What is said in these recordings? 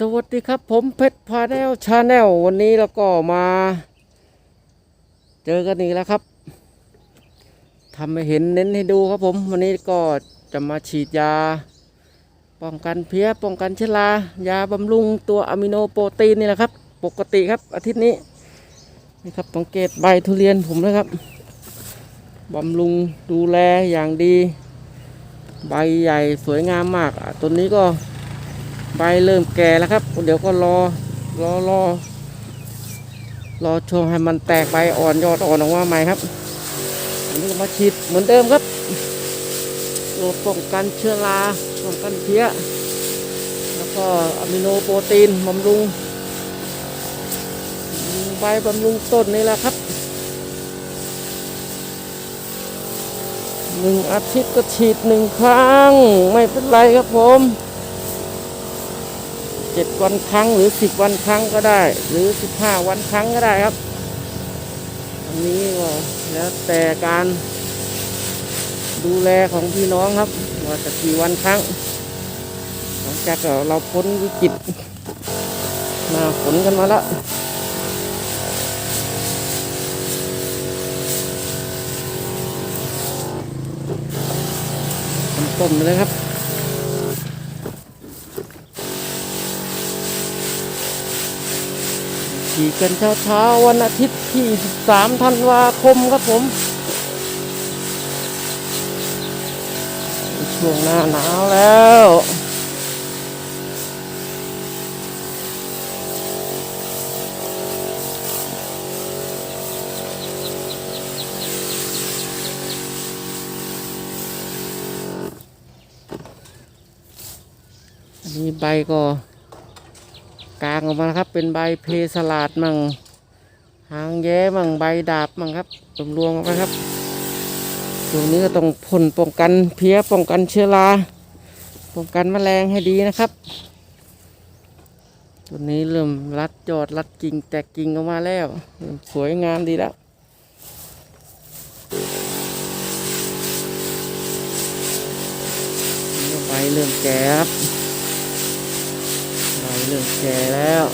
สวัสดีครับผมเพชรพาแนลชาแนลวันนี้เราก็มา เจอกันอีกแล้วครับทำให้เห็นเน้นให้ดูครับผม วันนี้ก็จะมาฉีดยา ป้องกันเพลี้ยป้องกันเชื้อรายาบำรุงตัวอะมิโนโปรตีนนี่แหละครับ ปกติครับอาทิตย์นี้นี่ครับสังเกตใบทุเรียนผมนะครับบำรุงดูแลอย่างดี ใบใหญ่สวยงามมากต้นนี้ก็ ใบเริ่มแก่แล้วครับ เดี๋ยวก็รอรอรอรอช่วงให้มันแตกใบอ่อนยอดอ่อนออกมาใหม่ครับอันนี้ก็มาฉีดเหมือนเดิมครับโรคป้องกันเชื้อราป้องกันเพี้ย แล้วก็อะมิโนโปรตีนบำรุงใบบำรุงต้นนี่แหละครับหนึ่งอาทิตย์ก็ฉีดหนึ่งครั้ง ไม่เป็นไรครับผม เจ็ดวันครั้งหรือสิบวันครั้งก็ได้ หรือสิบห้าวันครั้งก็ได้ครับ อันนี้ก็แล้วแต่การดูแลของพี่น้องครับ ว่าจะกี่วันครั้ง หลังจากเราพ้นวิกฤตหน้าฝนกันมาแล้วต้มเลยครับ ขี่กันเช้าเช้าๆวันอาทิตย์ที่ 13 ธันวาคมครับผม ช่วงหน้าหนาวแล้วนนี้ใบก็ กลางออกมาแล้วครับ เป็นใบเพสลาดมั่งหางแย้มั่งใบดาบมั่งครับรวมๆออกมาครับตรงนี้ก็ต้องพ่นป้องกันเพี้ยป้องกันเชื้อราป้องกันแมลงให้ดีนะครับตัวนี้เริ่มรัดยอดรัดกิ่งแตกกิ่งออกมาแล้วสวยงามดีแล้วนี่ใบเริ่มแก่ครับบ เริ่มแก่แล้ว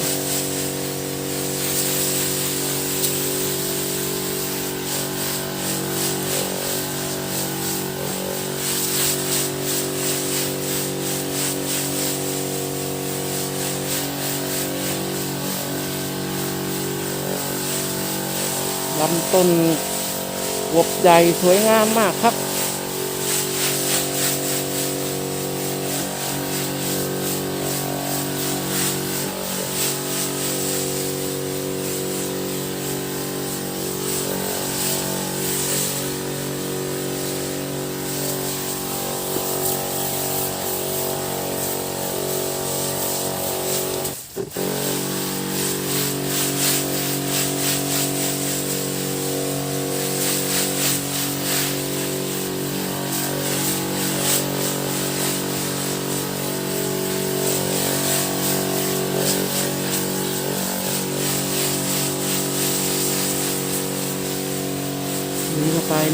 ลำต้นอวบใหญ่สวยงามมากครับ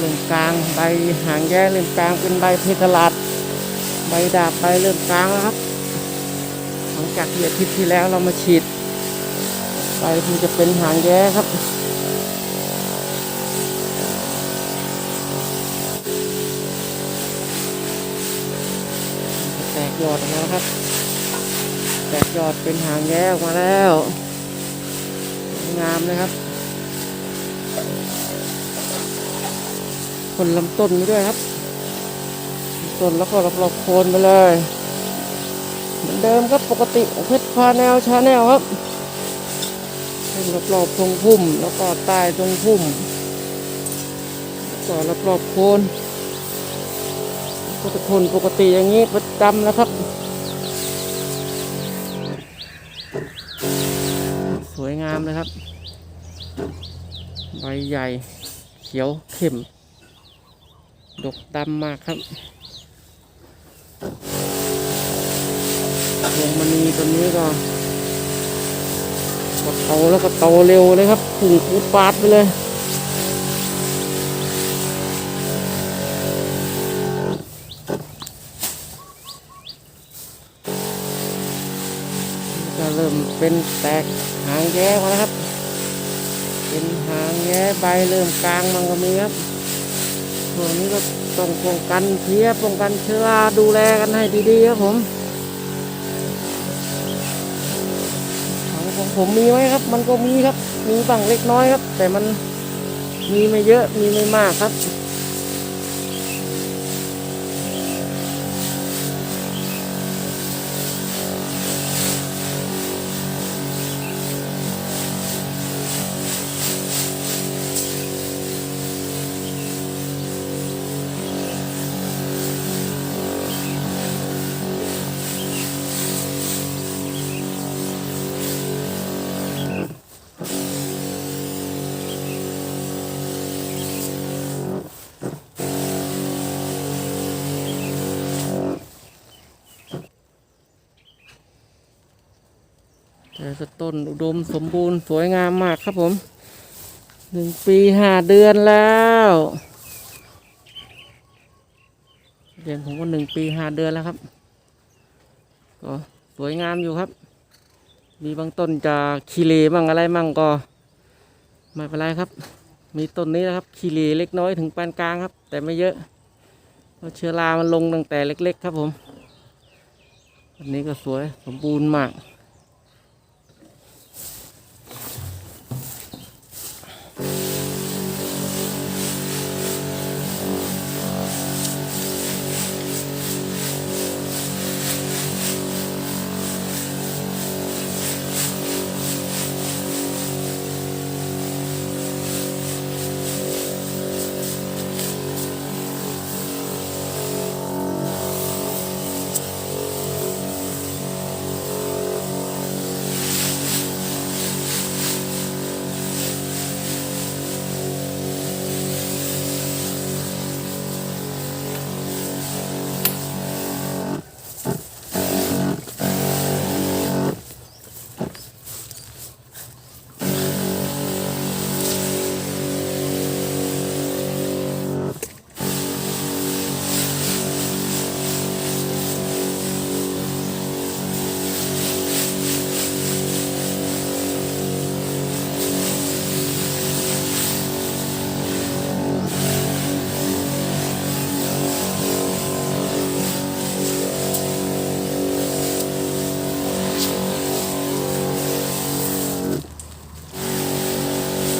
ริ่มกลางใบหางแย่เริ่มกลางเป็นใบเพทลาดใบดาบใบเริ่มกลางแล้วครับ หลังจากที่อาทิตย์ที่แล้วเรามาฉีดใบมันจะเป็นหางแย่ครับแตกยอดออกมาแล้วครับ แตกยอดเป็นหางแย่ออกมาแล้วงามเลยครับ คนลำต้นไปด้วยครับต้นแล้วก็รอบๆโคนไปเลยเหมือนเดิมครับปกติเพชรพาแนวชาแนลครับเป็นรอบๆตรงพุ่ม แล้วก็ใต้ตรงพุ่มแล้วก็รอบๆโคนก็จะพ่นปกติอย่างนี้ประจำนะครับ สวยงามเลยครับ ใบใหญ่เขียวเข้ม ดกดำมากครับวงมณีตัวนี้ก็ก็โตแล้วก็โตเร็วเลยครับพุ่งปูดปาดไปเลยก็เริ่มเป็นแตกหางแย้มาแล้วครับ เป็นหางแย้ใบเริ่มกลางมันก็มีครับ ช่วงนี้ก็ต้องป้องกันเพี้ยป้องกันเชื้อราดูแลกันให้ดีๆครับผมของของผมมีไหมครับ มันก็มีครับ มีบ้างเล็กน้อยครับ แต่มันมีไม่เยอะมีไม่มากครับ แต่สต้นอุดมสมบูรณ์สวยงามมากครับผมหนึ่งปีห้าเดือนแล้วเดือนผมก็หนึ่งปีห้าเดือนแล้วครับ ก็สวยงามอยู่ครับ มีบางต้นจะขี้เลบ้างอะไรบ้างก็ไม่เป็นไรครับ มีต้นนี้นะครับขี้เลเล็กน้อยถึงปานกลางครับ แต่ไม่เยอะเพราะเชื้อรามันลงตั้งแต่เล็ก ๆ ครับผมอันนี้ก็สวยสมบูรณ์มาก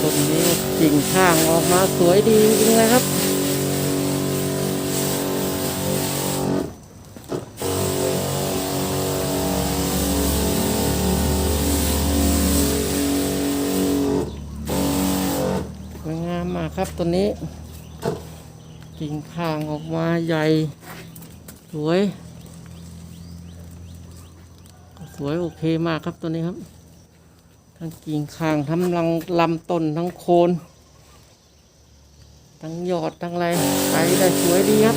ต้นนี้ กิ่งข้างออกมาสวยดีจริงเลยครับ สวยงามมากครับต้นนี้ กิ่งข้างออกมาใหญ่ สวย สวยโอเคมากครับตัวนี้ครับ ทั้งกิ่งข้างทั้งลำลำต้นทั้งโคน ทั้งยอดทั้งอะไรไปได้สวยดีครับ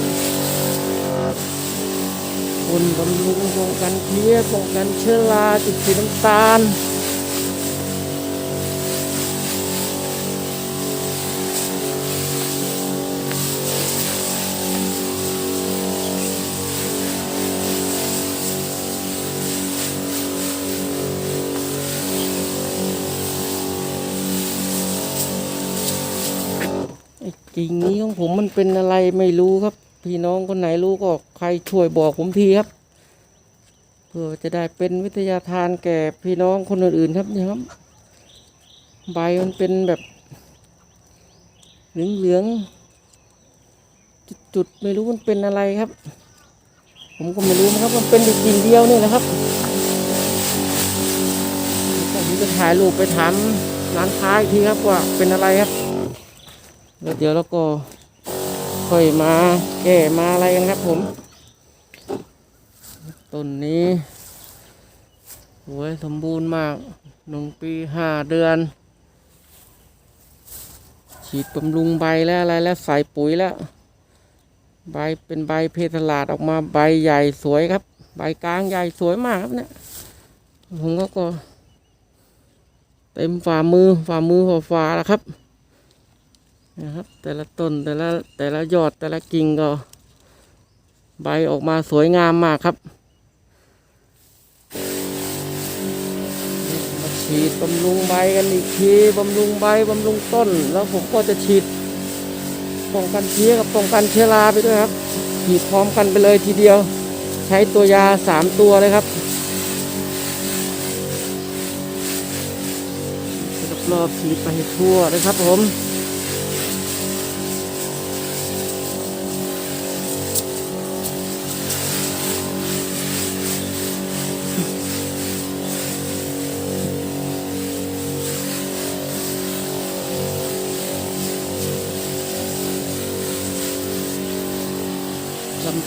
คนบำรุงป้องกันเพลี้ยป้องกันเชื้อราจุดสีน้ำตาล กิ่งนี้ของผมมันเป็นอะไรไม่รู้ครับ พี่น้องคนไหนรู้ก็ใครช่วยบอกผมทีครับเพื่อจะได้เป็นวิทยาทานแก่พี่น้องคนอื่นๆครับนี่ครับ ใบมันเป็นแบบเหลืองๆจุดๆไม่รู้มันเป็นอะไรครับ ผมก็ไม่รู้นะครับมันเป็นกิ่งเดียวนี่แหละครับผมจะถ่ายรูปไปถามร้านค้าอีกทีครับว่าเป็นอะไรครับ แล้วเดี๋ยวเราก็ค่อยมาแก้มาอะไรกันครับผมต้นนี้สวยสมบูรณ์มากหนึ่งปีห้าเดือน ฉีดบำรุงใบแล้วอะไรแล้วใส่ปุ๋ยแล้วใบเป็นใบเพทลาดออกมาใบใหญ่สวยครับ ใบกลางใหญ่สวยมากครับเนี่ยผมก็ก็ เต็มฝ่ามือฝ่ามือฝ่าฝ่าแล้วครับ นะครับ แต่ละต้นแต่ละแต่ละยอดแต่ละกิ่งก็ ใบออกมาสวยงามมากครับฉีดบำรุงใบกันอีกทีบำรุงใบบำรุงต้น แล้วผมก็จะฉีดป้องกันเชื้อกับป้องกันเชื้อราไปด้วยครับ ฉีดพร้อมกันไปเลยทีเดียว ใช้ตัวยาสามตัวเลยครับรอบฉีดไปทั่วเลยครับผม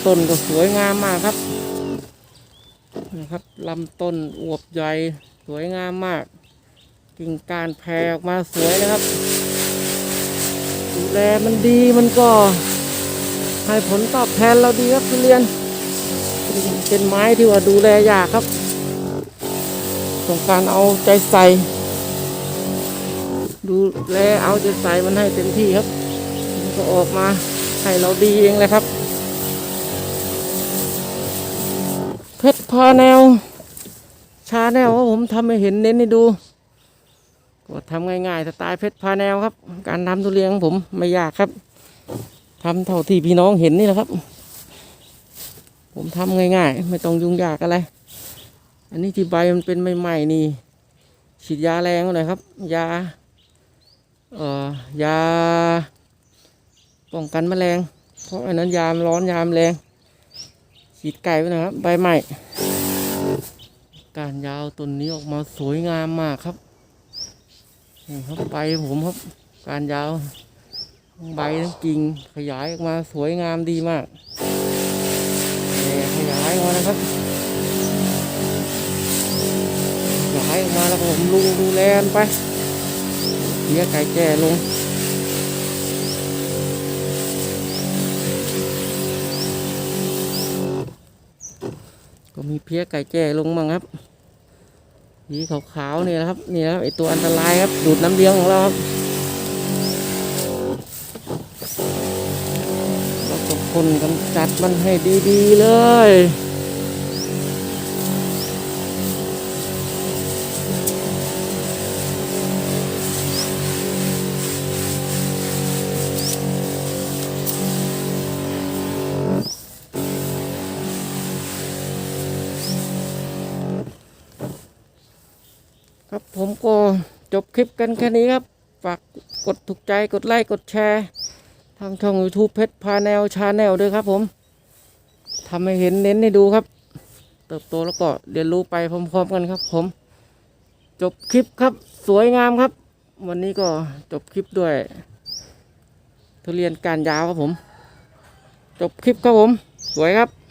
ต้นก็สวยงามมากครับนะครับลำต้นอวบใหญ่สวยงามมากกิ่งก้านแผ่ออกมาสวยเลยครับดูแลมันดีมันก็ให้ผลตอบแทนเราดีครับทุเรียน เป็นไม้ที่ว่าดูแลยากครับต้องการเอาใจใส่ ดูแลเอาใจใส่มันให้เต็มที่ครับ ก็ออกมาให้เราดีเองเลยครับ เพาแนว ชาแนวว่าผมทำให้เห็นเน้นให้ดูก็ทำง่ายๆสไตล์เพชรพาแนวครับ การทำทุเรียนของผมไม่ยากครับทำเท่าที่พี่น้องเห็นนี่แหละครับ ผมทำง่ายๆ ไม่ต้องยุ่งยากอะไร อันนี้ที่ใบมันเป็นใหม่ๆนี่ฉีดยาแรงหน่อยครับ ยาเอ่อยาป้องกันแมลง เพราะอันนั้นยามร้อนยามแรง ฉีดไก่ไปนะครับใบใหม่การยาวต้นนี้ออกมาสวยงามมากครับนี่ครับใบผมครับ การยาวใบทั้งกิ่งขยายออกมาสวยงามดีมากขยายออกมานะครับขยายออกมาแล้วผมลุงดูแลมันไปเสียไก่แก่ลง มีเพี้ยไก่แจ้ลงบ้างครับสีขาวๆนี่นะครับนี่นะครับไอตัวอันตรายครับดูดน้ำเลี้ยงของเราครับเราต้องคนกำจัดมันให้ดีๆเลย ครับผมก็จบคลิปกันแค่นี้ครับ ฝากกดถูกใจกดไลค์กดแชร์ ทางช่อง YouTube เพชรพาแนวชาแนลด้วยครับผมทำให้เห็นเน้นให้ดูครับ เติบโตแล้วก็เรียนรู้ไปพร้อมๆกันครับ ผม จบคลิปครับสวยงามครับ วันนี้ก็จบคลิปด้วย ทุเรียนการยาวครับผม จบคลิปครับผม สวยครับ